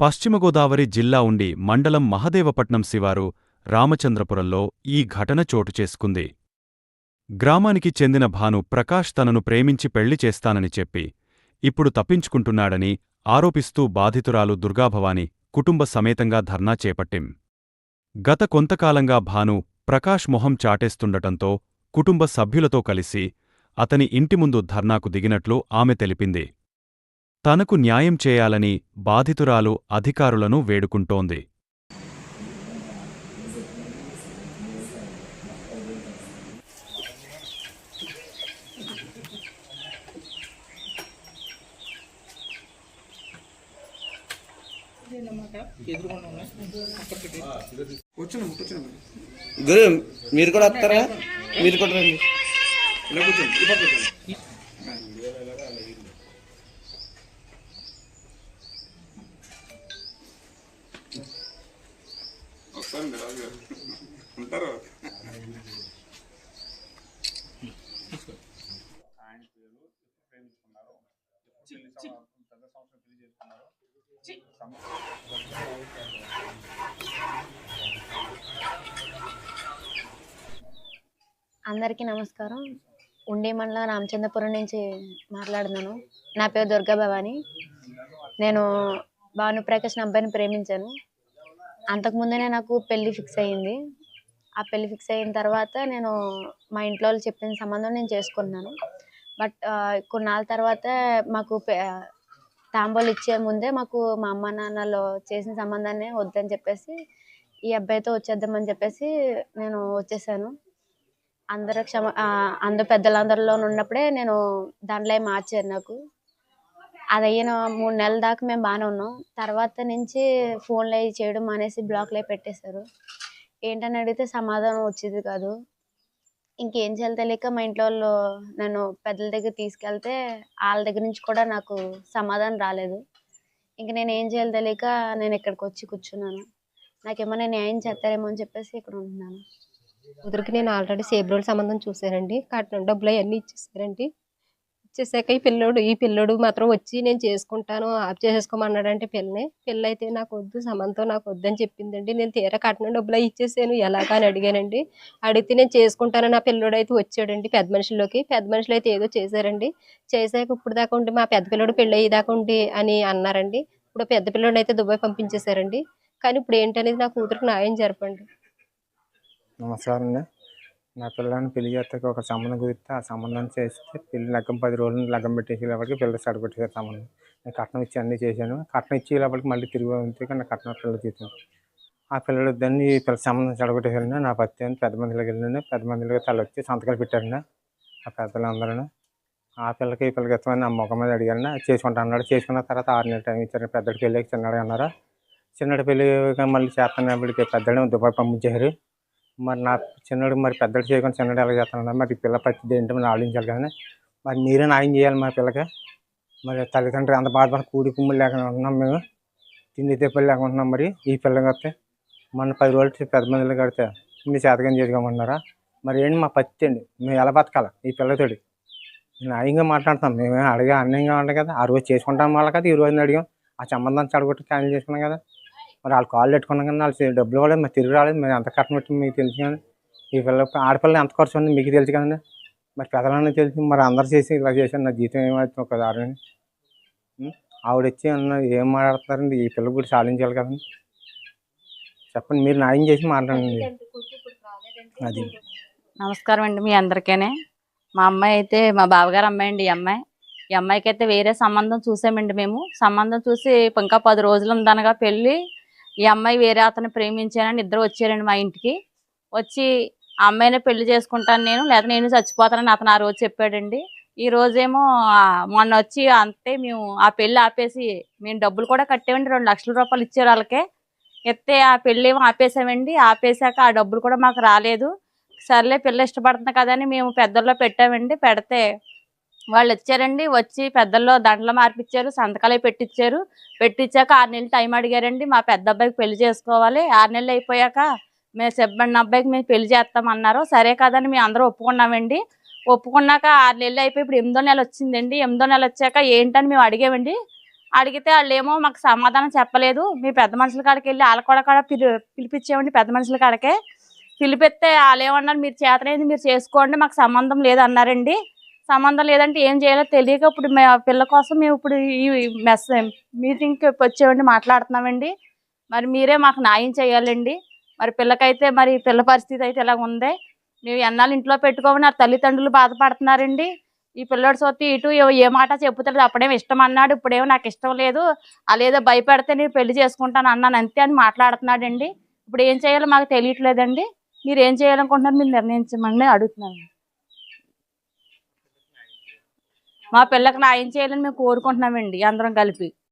పశ్చిమగోదావరి జిల్లా ఉండి మండలం మహదేవపట్నం శివారు రామచంద్రపురంలో ఈ ఘటన చోటు చేసుకుంది. గ్రామానికి చెందిన భాను ప్రకాష్ తనను ప్రేమించి పెళ్ళి చేస్తానని చెప్పి ఇప్పుడు తప్పించుకుంటున్నాడని ఆరోపిస్తూ బాధితురాలు దుర్గాభవాని కుటుంబ సమేతంగా ధర్నా చేపట్టిం. గత కొంతకాలంగా భాను ప్రకాష్ మొహం చాటేస్తుండటంతో కుటుంబ సభ్యులతో కలిసి అతని ఇంటి ముందు ధర్నాకు దిగినట్లు ఆమె తెలిపింది. తనకు న్యాయం చేయాలని బాధితురాలు అధికారులను వేడుకుంటోంది. గురు మీరు కూడా వస్తారా? మీరు కూడా రండి. ఇలా కూర్చోండి రాజు గారు ఉంటారు అందరికీ నమస్కారం. ఉండి మండలం రామచంద్రపురం నుంచి మాట్లాడుతున్నాను. నా పేరు దుర్గా భవాని నేను భానుప్రకాష్ అబ్బాయిని ప్రేమించాను. అంతకుముందే నాకు పెళ్ళి ఫిక్స్ అయ్యింది. ఆ పెళ్ళి ఫిక్స్ అయిన తర్వాత నేను మా ఇంట్లో వాళ్ళు చెప్పిన సంబంధం నేను చేసుకున్నాను. బట్ కొన్నాళ్ళ తర్వాత మాకు పె- తాంబూలు ఇచ్చే ముందే మాకు మా అమ్మ నాన్నలు చేసిన సంబంధాన్ని వద్దని చెప్పేసి ఈ అబ్బాయితో వచ్చేద్దామని చెప్పేసి నేను వచ్చేసాను. అందరూ క్షమ అందరూ అందరు పెద్దలందరిలో ఉన్నప్పుడే నేను దాంట్లో మార్చారు నాకు. అది అయిన మూడు నెలల దాకా మేము బాగానే ఉన్నాం. తర్వాత నుంచి ఫోన్లు అవి చేయడం మానేసి బ్లాక్లో పెట్టేశారు. ఏంటని అడిగితే సమాధానం వచ్చేది కాదు. ఇంకేం చేయాలో తెలియక మా ఇంట్లో వాళ్ళు నన్ను పెద్దల దగ్గర తీసుకెళ్తే వాళ్ళ దగ్గర నుంచి కూడా నాకు సమాధానం రాలేదు. ఇంక నేను ఏం చేయాలో తెలియక నేను ఇక్కడికి వచ్చి కూర్చున్నాను. నాకేమైనా న్యాయం చేస్తారేమో అని చెప్పేసి ఇక్కడ ఉంటున్నాను. కుదురుకి నేను ఆల్రెడీ సేబ్రోల్ సంబంధం చూశానండి. కట్నం డబ్బులు అవన్నీ ఇచ్చేసారండి. చేసాక ఈ పిల్లోడు ఈ పిల్లోడు మాత్రం వచ్చి నేను చేసుకుంటాను ఆప్ చేసేసుకోమన్నాడంటే పిల్లని పిల్ల అయితే నాకు వద్దు సమంతో నాకు వద్దని చెప్పిందండి. నేను తీరా కట్నం డబ్బులు ఇచ్చేసాను. ఎలాగా అని అడిగానండి. అడిగితే నేను చేసుకుంటానని ఆ పిల్లోడు అయితే వచ్చాడండి పెద్ద మనుషుల్లోకి పెద్ద మనుషులు అయితే ఏదో చేశారండి. చేశాక ఇప్పుడు దాకా ఉండి మా పెద్ద పిల్లోడు పెళ్ళి అయ్యేదాకా ఉండి అని అన్నారండి. ఇప్పుడు పెద్ద పిల్లోడు అయితే దుబాయ్ పంపించేశారండి. కానీ ఇప్పుడు ఏంటనేది నా కూతురికి న్యాయం జరపండి. నమస్కారం అండి నా పిల్లని పెళ్ళి చేస్తాక ఒక సంబంధం కుదిరితే ఆ సంబంధాన్ని చేస్తే పెళ్ళి లగ్గం పది రోజులు లగ్గం పెట్టేసేటప్పటికి పిల్లలు సడగొట్టేసారు సంబంధం. నేను కట్నం ఇచ్చి అన్నీ చేశాను. కట్నం ఇచ్చేటప్పటికి మళ్ళీ తిరిగి ఉంటే నా కట్నం పిల్లలు తీసాను ఆ పిల్లలు దాన్ని ఈ సంబంధం చెడగొట్టేసారండి నా పత్తి అని పెద్ద మందిలోకి వెళ్ళిన పెద్ద మందిలోకి తల వచ్చి సంతకాలు పెట్టాను ఆ పెద్దలందరూ ఆ పిల్లకి ఈ పిల్లకి ఇస్తామని నా ముఖం మీద అడిగారండి చేసుకుంటా అన్నాడు. చేసుకున్న తర్వాత ఆరు నెలల టైం ఇచ్చారు. పెద్దడికి పెళ్ళికి చిన్నడు అన్నారు? చిన్నడి పెళ్ళి మళ్ళీ చేస్తున్నప్పటికి పెద్దడే దుబాయ్ పంపించారు మరి నా చిన్నడు మరి పెద్దడు చేయకుండా చిన్నడు ఎలా చేస్తాను మరి ఈ పిల్ల పచ్చిది ఏంటో మనం ఆలోచించాలి కానీ మరి మీరే న్యాయం చేయాలి మా పిల్లకి. మరి తల్లిదండ్రులు అంత బాధపడి కూడి కుమ్ములు లేకుండా ఉంటున్నాం మేము. తిండి తెప్పలు లేకుండా ఉంటున్నాం మరి ఈ పిల్లలు కడితే. మొన్న పది రోజులు పెద్ద మందిలో కడితే మీ చేతకం చేసుకోమన్నారా మరి ఏంటి మా పత్తి అండి? మేము ఎలా బతకాలి ఈ పిల్లతోటి? న్యాయంగా మాట్లాడుతాం మేమే అడిగా అన్యంగా ఉండాలి కదా. ఆ రోజు చేసుకుంటాం వాళ్ళ కదా. ఈ రోజున అడిగాం. ఆ సంబంధాన్ని చడగొట్టి క్యాన్సిల్ చేసుకున్నాం కదా. మరి వాళ్ళు కాళ్ళు పెట్టుకున్నాం కానీ వాళ్ళు డబ్బులు కూడా మరి తిరిగి రాలేదు. మరి ఎంత కట్టం పెట్టి మీకు తెలుసు కానీ ఈ పిల్ల ఆడపిల్ల ఎంత ఖర్చు ఉంది మీకు తెలుసు కదండి. మరి పెద్దలన్నీ తెలుసు. మరి అందరు చేసి ఇలా చేశాను నా జీతం ఏమవుతుంది ఒక దారుణి. ఉం? ఆవిడ వచ్చి అన్న ఏం మాట్లాడుతున్నారండి? ఈ పిల్ల కూడా సాధించాలి కదండి. చెప్పండి మీరు న్యాయం చేసి మాట్లాడండి. అది. నమస్కారం అండి మీ అందరికీనే. మా అమ్మాయి అయితే మా బావగారు అమ్మాయి అండి ఈ అమ్మాయి. ఈ అమ్మాయికి అయితే వేరే సంబంధం చూసామండి మేము. సంబంధం చూసి ఇంకా పది రోజులు ఉందనగా పెళ్ళి ఈ అమ్మాయి వేరే అతను ప్రేమించానని ఇద్దరు వచ్చారండి మా ఇంటికి. వచ్చి ఆ అమ్మాయిని పెళ్ళి చేసుకుంటాను నేను లేదా నేను చచ్చిపోతానని అతను ఆ రోజు చెప్పాడండి. ఈ రోజేమో మొన్న వచ్చి అంతే మేము ఆ పెళ్ళి ఆపేసి మేము డబ్బులు కూడా కట్టామండి రెండు లక్షల రూపాయలు ఇచ్చారు వాళ్ళకే. ఎత్తే ఆ పెళ్ళి ఏమో ఆపేసామండి. ఆపేసాక ఆ డబ్బులు కూడా మాకు రాలేదు. సర్లే పిల్ల ఇష్టపడుతుంది కదా అని మేము పెద్దల్లో పెట్టామండి. పెడితే వాళ్ళు వచ్చారండి వచ్చి పెద్దల్లో దండలు మార్పిచ్చారు సంతకాలు పెట్టించారు పెట్టించాక ఆరు నెలలు టైం అడిగారండి. మా పెద్ద అబ్బాయికి పెళ్ళి చేసుకోవాలి. ఆరు నెలలు అయిపోయాక మేము సిబ్బంది అబ్బాయికి మేము పెళ్ళి చేస్తామన్నారు. సరే కదని మేము అందరూ ఒప్పుకున్నామండి. ఒప్పుకున్నాక ఆరు నెలలు అయిపోయి ఇప్పుడు ఎనిమిదో నెల వచ్చిందండి. ఎనిమిదో నెల వచ్చాక ఏంటని మేము అడిగామండి. అడిగితే వాళ్ళు ఏమో మాకు సమాధానం చెప్పలేదు. మీ పెద్ద మనుషుల కాడికి వెళ్ళి వాళ్ళ కూడా కూడా పిలి పిలిపించామండి పెద్ద మనుషుల కాడికే. పిలిపిస్తే వాళ్ళు ఏమన్నారు మీరు చేతనైంది మీరు చేసుకోండి మాకు సంబంధం లేదన్నారండి. సంబంధం లేదంటే ఏం చేయాలో తెలియక ఇప్పుడు మా పిల్ల కోసం మేము ఇప్పుడు ఈ మెస్ మీటింగ్కి వచ్చేవండి మాట్లాడుతున్నామండి. మరి మీరే మాకు న్యాయం చేయాలండి. మరి పిల్లకైతే మరి పిల్ల పరిస్థితి అయితే ఇలా ఉంది. మేము ఎన్నాళ్ళు ఇంట్లో పెట్టుకోమని ఆ తల్లిదండ్రులు బాధపడుతున్నారండి. ఈ పిల్లడు సొత్తి ఇటు ఏ- మాట చెప్పుతాడు అప్పుడేం ఇష్టం అన్నాడు ఇప్పుడేమో నాకు ఇష్టం లేదు. అదేదో భయపెడితే నేను పెళ్ళి చేసుకుంటాను అన్నాను అంతే అని మాట్లాడుతున్నాడండి. ఇప్పుడు ఏం చేయాలో మాకు తెలియట్లేదండి. మీరు ఏం చేయాలనుకుంటున్నారు మీరు నిర్ణయించమని అడుగుతున్నాను. మా పిల్లకి న్యాయం చేయాలని మేము కోరుకుంటున్నామండి అందరం కలిపి.